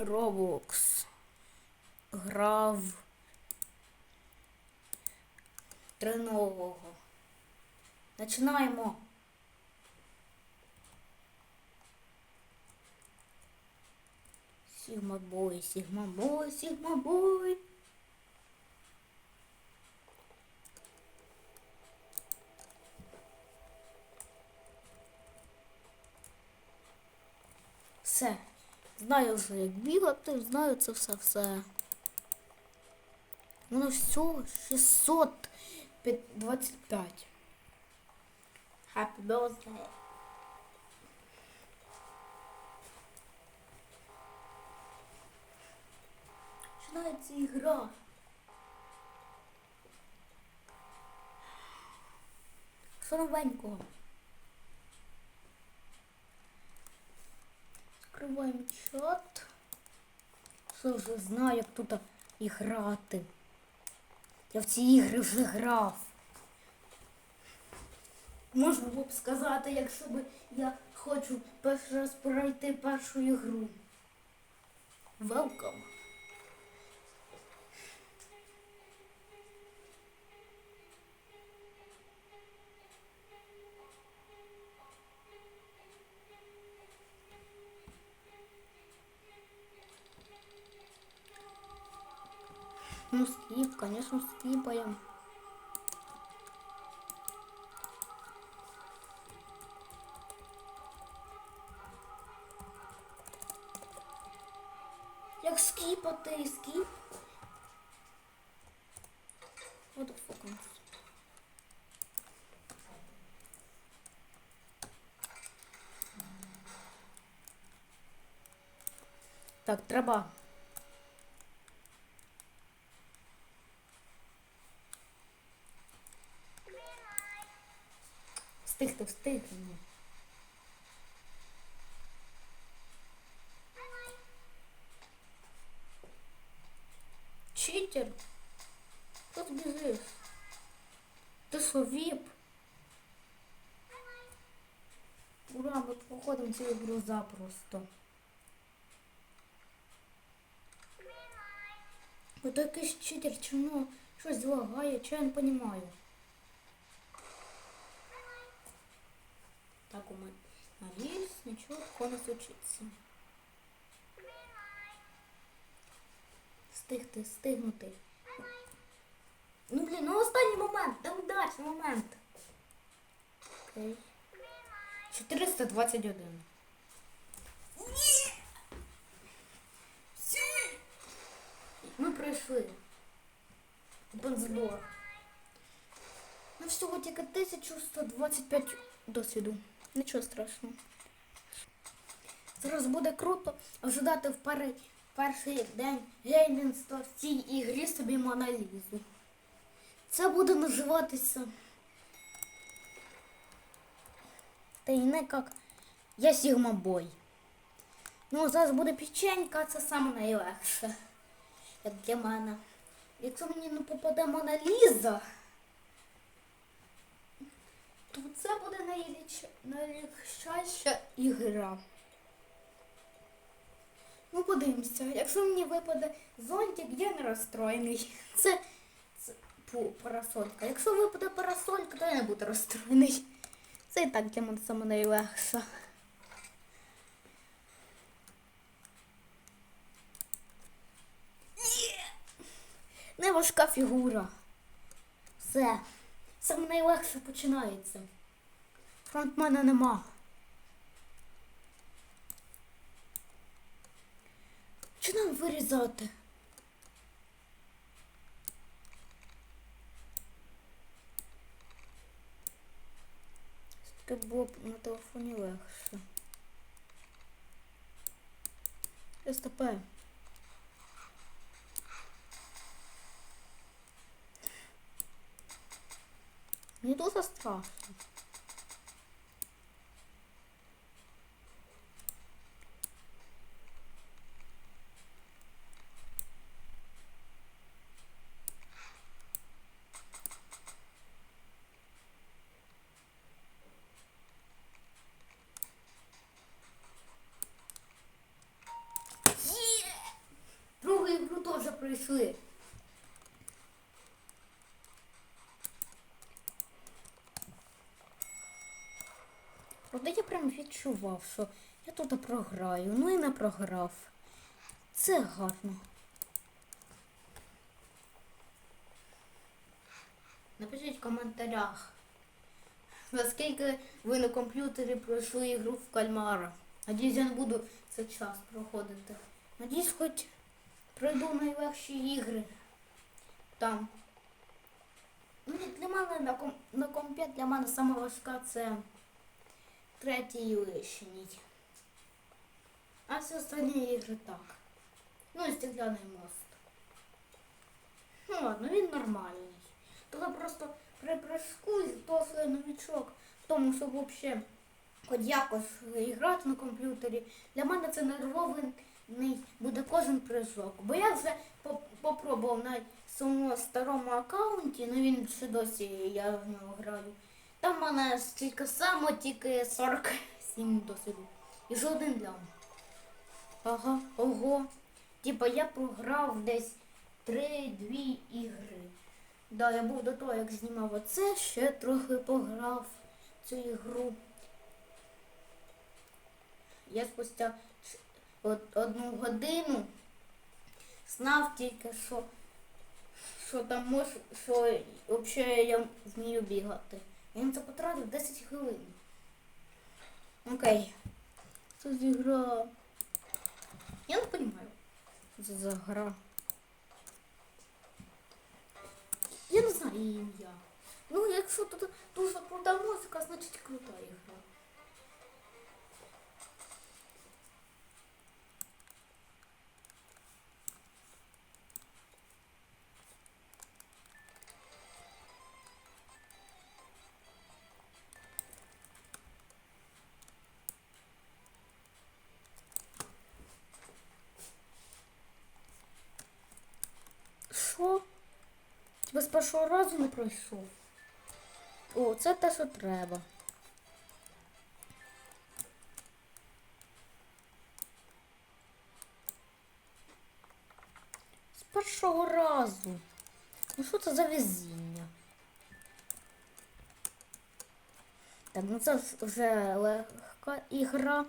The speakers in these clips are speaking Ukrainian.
Roblox. Грав. Три нового. Починаємо. Сігма бой, Сігма бой, Сігма бой. Все. Знаю вже, як бігати, знаю це все-все. Воно все 625. Happy birthday. Починається ігра. Що Закриваємо чат. Вже знаю, як тут грати. Я в ці ігри вже грав. Можна було б сказати, якщо б я хочу перший раз пройти першу ігру. Welcome. Конечно, скипаем. Як скіпати, скіп. What the fuck? Так, треба Встигти, встигни. Читер? Хто ти біжиш? Ти що, віп? Ура, ми проходимо цю ігру запросто. Якийсь читер, чи ну щось лагає, чи я не розумію. Так, у мене надіюсь, нічого такого не случиться. Стигти, стигнути. Ну блін, ну останній момент, там удачний момент. Окей. 421. Ні! Ми пройшли. Бензбор. Ну всього тільки 1125 досвіду. Нічого страшного. Зараз буде круто ожидати в перший, перший день геймінства в цій ігрі собі Моналізу. Це буде називатися. Та й не як я Сігма Бой. Ну, зараз буде печенька, це саме найлегше. Як для мене. Якщо мені не попаде Моналіза, то це буде найлегша, найлегшайша ігра. Ну, подивимося. Якщо мені випаде зонтик, я не розстроєний. Це, це парасолька. Якщо випаде парасолька, то я не буду розстроєний. Це і так для мене саме найлегше. Неважка фігура. Все. Саме найлегше починається. Фронтмена нема. Чи нам вирізати? Таке було б на телефоні легше. СТП. Мені тоже страшно. Є! пройшли. Правда, я прям відчував, що я тут програю. Ну і не програв. Це гарно. Напишіть в коментарях, наскільки ви на комп'ютері пройшли ігру в кальмара. Надіюсь, я не буду це час проходити. Надіюсь, хоч пройду найлегші ігри. Там. Ну, для мене на, ком, на компі для мене саме важка це третій лишній. А всі останні ігри так. Ну і стеклянний мост. Ну ладно, він нормальний. Тоді просто при прыжку досить новичок, в тому, щоб взагалі хоч якось грати на комп'ютері. Для мене це нервований буде кожен прыжок. Бо я вже попробував на своєму старому аккаунті, ну він ще досі я в нього граю. Там в мене стільки само, тільки 47 досвіду. І жоден лям. Ага, ого. Типа я програв десь 3-2 ігри. Да, я був до того, як знімав оце, ще трохи пограв цю ігру. Я спустя одну годину знав тільки, що, що там мож, що взагалі я вмію бігати. На це потратив 10 хвилин. Окей. Це за гра. Я не розумію. Це за гра. Я не знаю її ім'я. Ну, якщо тут дуже крута музика, значить крута ігра. Першого разу не пройшов. О, це те, що треба. З першого разу. Ну що це за везіння? Так, ну це вже легка ігра.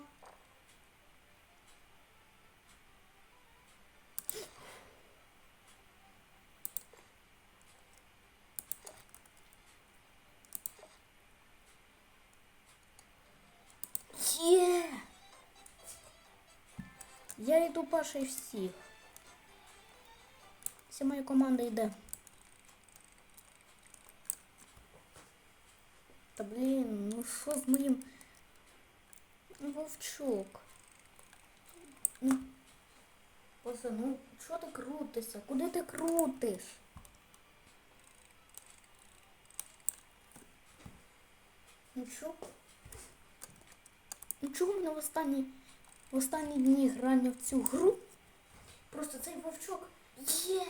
Є! Я йду перший всіх. Вся моя команда йде. Та блін, ну що з моїм вовчок? Ну, Боже, ну що ти крутишся? Куди ти крутиш? Ну що? Ну чого мене в останні, в останні дні грання в цю гру? Просто цей вовчок є.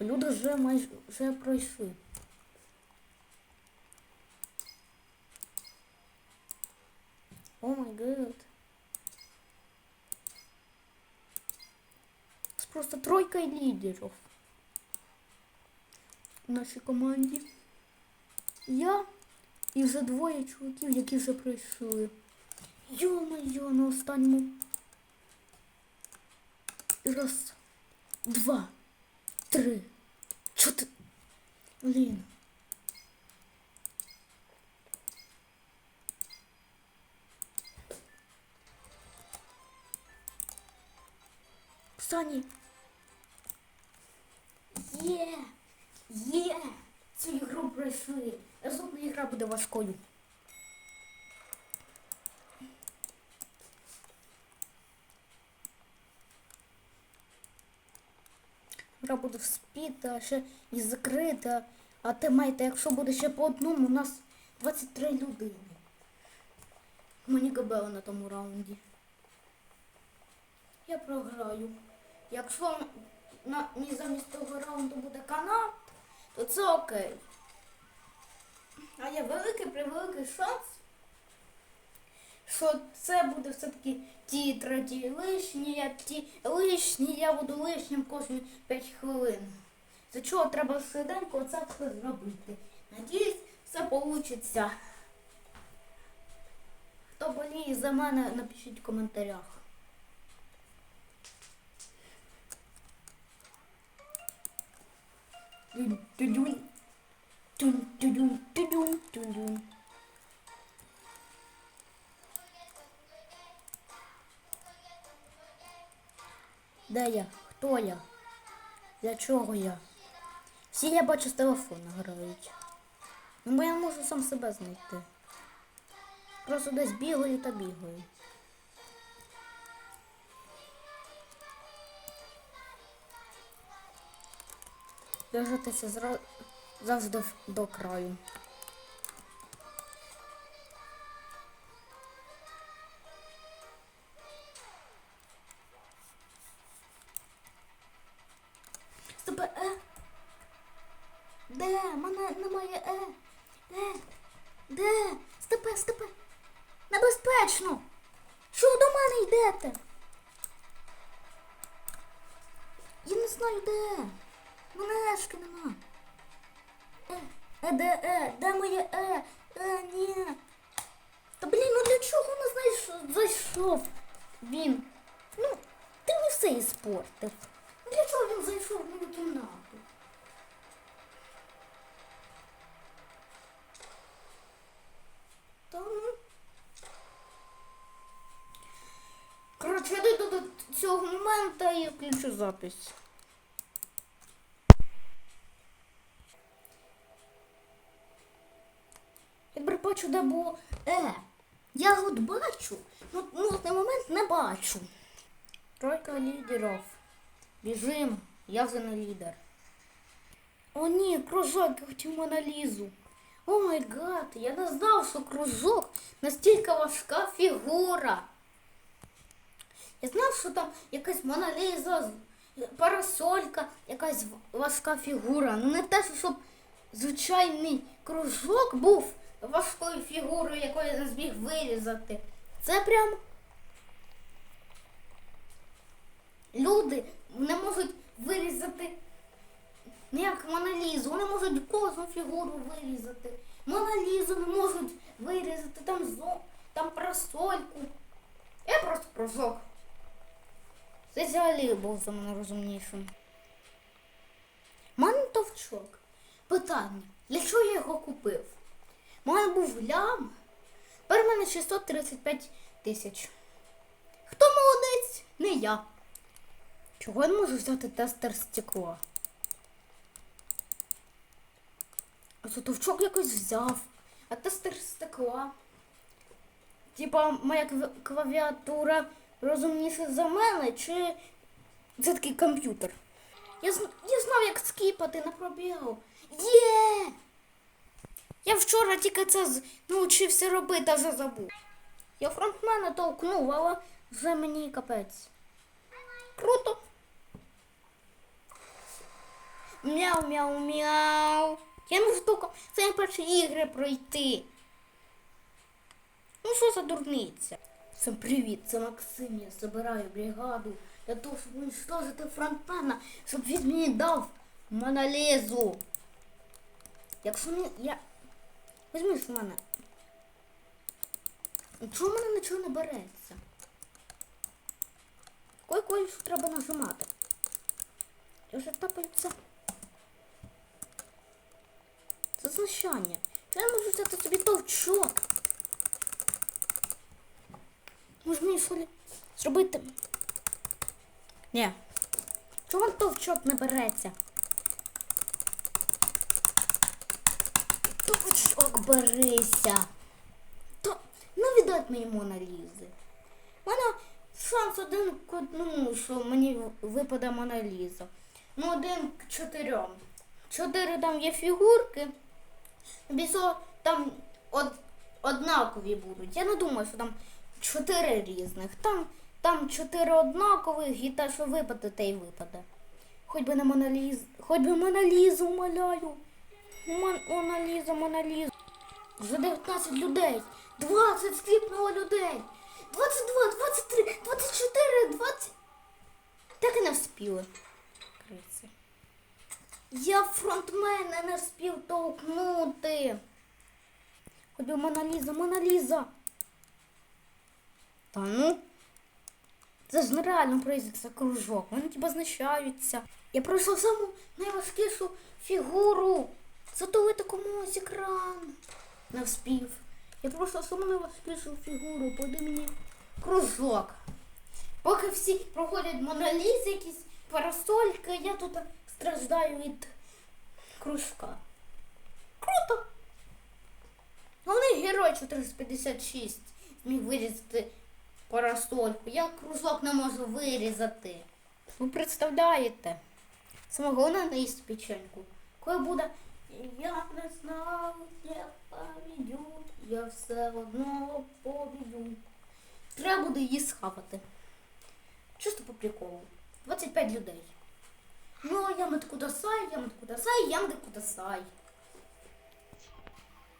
Люди вже майже вже пройшли. О май гад. Це просто тройка лідерів в нашій команді. Я і вже двоє чуваків, які вже пройшли. Йо-моє, на останньому. Раз, два, три, чотири. Блін. Сані. Є! Є! Цю ігру пройшли. Наступна ігра буде важкою. Гра буде вспіта, ще і закрита. А ти маєте, якщо буде ще по одному, у нас 23 людини. Мені габело на тому раунді. Я програю. Якщо на замість того раунду буде канат, то це окей. А є великий превеликий шанс, що це буде все-таки ті треті лишні, а ті лишні, я буду лишнім кожні 5 хвилин. За чого треба швиденько це все зробити. Надіюсь, все вийде. Хто боліє за мене, напишіть в коментарях. Тюн-тюдюн. Тюн-тюдюн, тюдюн, тюдюн. Де я? Хто я? Для чого я? Всі я бачу з телефона грають. Ну бо я можу сам себе знайти. Просто десь бігаю та бігаю. Держатися зра... завжди до краю. Стоп, е. Де? Мене немає е. Де? Де? Степе, степе. Небезпечно. Що до мене йдете? Я не знаю де. Мене ешки нема. Е, де е? Де моє е? Е, ні. Та блін, ну для чого не знайшов, зайшов він? Ну, ти не все іспортив. Для чого він зайшов в мою кімнату? Ну. Коротше, я дійду до цього моменту і включу запись. Я тепер бачу, де було Е. Я от бачу, ну, ну цей момент не бачу. Тройка лідерів. Біжим, я вже не лідер. О ні, кружок, я хотів Моналізу. О май гад, я не знав, що кружок настільки важка фігура. Я знав, що там якась Моналіза, парасолька, якась важка фігура. Ну не те, що щоб звичайний кружок був важкою фігурою, якої я не зміг вирізати. Це прям люди не можуть вирізати ніяк Моналізу. Вони можуть кожну фігуру вирізати. Моналізу не можуть вирізати там зо, там просольку. Я просто кружок. Це взагалі був за мене розумнішим. Мене товчок. Питання, для чого я його купив? У мене був лям. Тепер в мене 635 тисяч. Хто молодець? Не я. Чого я не можу взяти тестер стекла? А це товчок якось взяв. А тестер стекла. Типа моя клавіатура розумніша за мене, чи це такий комп'ютер? Я, я знав, як скіпати на пробігу. Є! Я вчора тільки це навчився робити, а вже забув. Я фронтмена толкнув, але вже мені капець. Круто. Мяу, мяу, мяу. Я не штука. Це перші ігри пройти. Ну що за дурниця? Всім привіт, це Максим. Я збираю бригаду для того, щоб уничтожити фронтмена, щоб він мені дав монолезу. Якщо не... я... Візьми з мене. Чому в мене нічого не береться? Кой кой треба нажимати. Я вже тапаються. Це знущання. Я не можу взяти собі товчок. Може мені що ли зробити? Ні. Чому товчок не береться? Товчок берися. То не віддать мені Моналізи. У мене шанс один к одному, що мені випаде Моналіза. Ну, один к чотирьом. Чотири там є фігурки. Бісо там од, однакові будуть. Я не думаю, що там чотири різних. Там, там чотири однакових і те, що випаде, те й випаде. Хоч би не Моналіз. Хоч би Моналізу, умоляю. Мон, Моналіза, Моналіза. Вже 19 людей. 20 скріпнуло людей. 22, 23, 24, 20. Так і не вспіли. Криці. Я фронтмен, а не вспів толкнути. Ходю, Моналіза, Моналіза. Та ну. Це ж нереально пройти це кружок. Вони типа знущаються. Я пройшов саму найважкішу фігуру. Затулити комусь екран. Не. Я пройшов саму найважкішу фігуру. Поди мені кружок. Поки всі проходять моноліз, якісь парасольки, я тут страждаю від кружка. Круто! Головний герой 456 зміг вирізати парасольку. Я кружок не можу вирізати. Ви представляєте? Саме головне не печеньку. Коли буде я не знаю, як побідю, я все одно побідю. Треба буде її схавати. Чисто по приколу. 25 людей. Ну, ямат кудасай, ямат кудасай, ямат кудасай.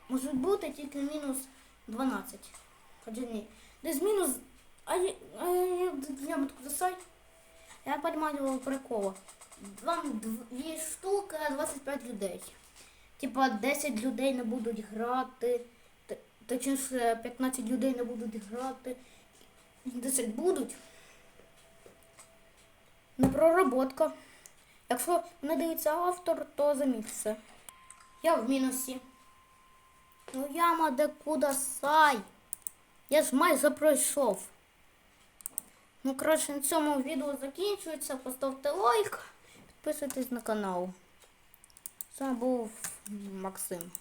Може бути тільки мінус 12. Хоча ні. Десь мінус. А я, а я. Я понимаю прикола. Вам дві штуки, а 25 людей. Типа 10 людей не будуть грати. Точніше, 15 людей не будуть грати. 10 будуть. Не проработка. Якщо не дивиться автор, то замітьте. Я в мінусі. Ну яма де куди сай. Я ж майже пройшов. Ну, коротше, на цьому відео закінчується. Поставте лайк, підписуйтесь на канал. Вами був Максим.